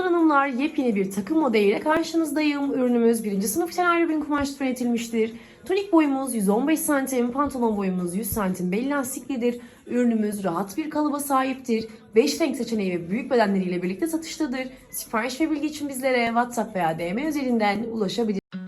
Bayanlar hanımlar yepyeni bir takım modeliyle karşınızdayım. Ürünümüz birinci sınıf şener bir kumaştan üretilmiştir. Tunik boyumuz 115 santim, pantolon boyumuz 100 santim belli lastiklidir. Ürünümüz rahat bir kalıba sahiptir. 5 renk seçeneği ve büyük bedenleriyle birlikte satıştadır. Sipariş ve bilgi için bizlere WhatsApp veya DM üzerinden ulaşabilirsiniz.